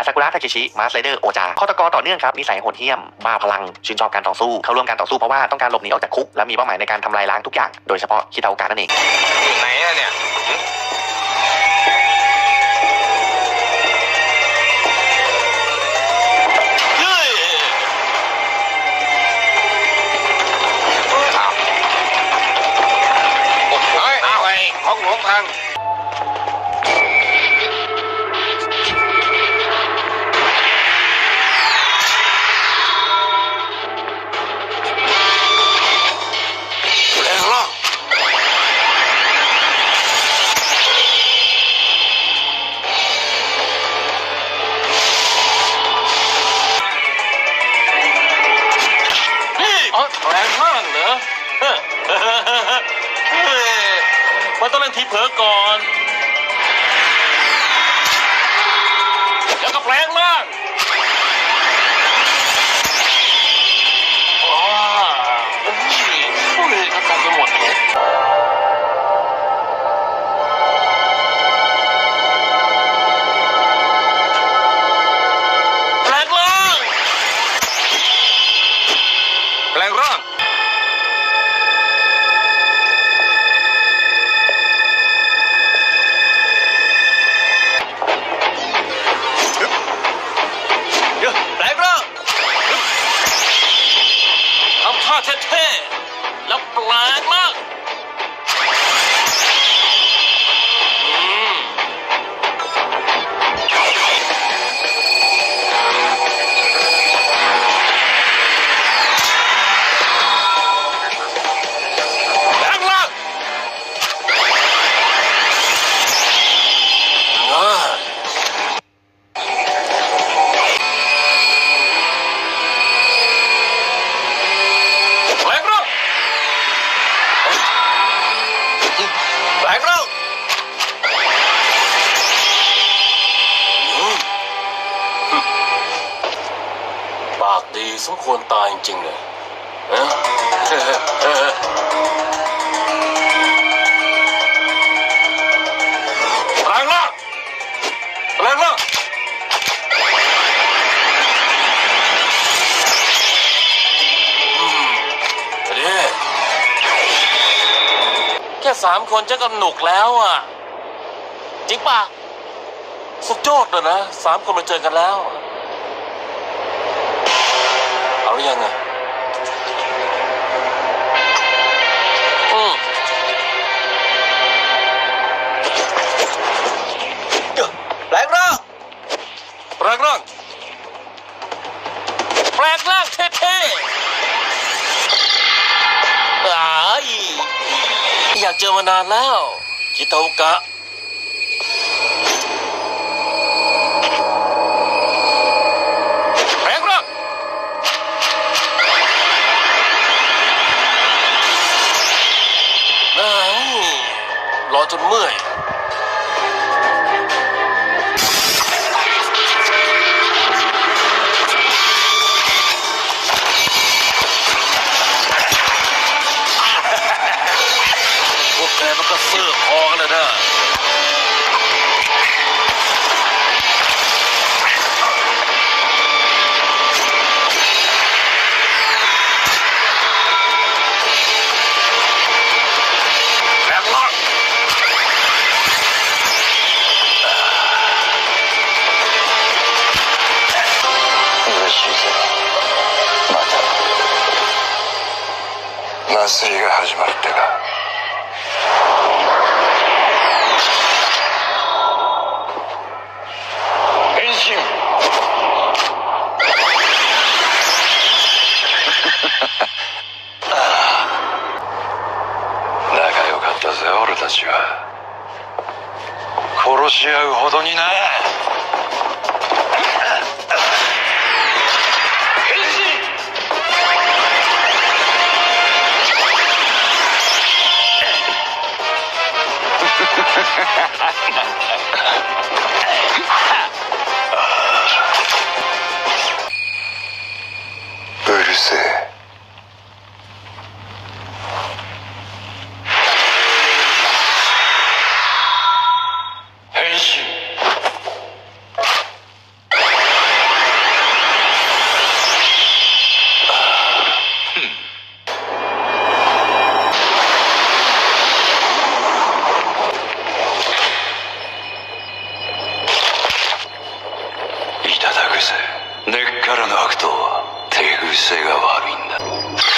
อาซากุระทาเคชิมาสไลเดอร์โอจาข้อตกต่อเนื่องครับนิสัยโหดเหี้ยมบ้าพลังชื่นชอบการต่อสู้ เข้าร่วมการต่อสู้เพราะว่าต้องการหลบหนีออกจากคุกและมีเป้าหมายในการทำลายล้างทุกอย่างโดยเฉพาะคิตาโอกะนั่นเองอยู่ไหนอะเนี่ยหึเฮ้ยอ้าวโอ้โหอ้าวไอ้ของหลวงพัง แรงมากเหรอเฮ้ยเฮ้ยมันต้องเล่นทีเผลอก่อน แล้วก็แปลงมาก สมควรตายจริงๆเลยเอ๊ะเอ๊ะแปลงร่างแปลงร่างอืมเดี๋ยวแค่สามคนจะก็หนุกแล้วอะ จริงป่ะสุดยอดเลยนะสามคนมาเจอกันแล้ว หรือยังอะอืมแปลงร่างแปลงร่างแปลงร่างเท่ๆอ้ายอยากเจอมานานแล้วคิโตกะ แกมันก็เสื้อคอกันเลยนะแปลงร่าง 嬉しいぜまた麻酔が始まるってか ぜ俺たちは。殺し合うほどにな。かの悪党は手癖が悪いんだ。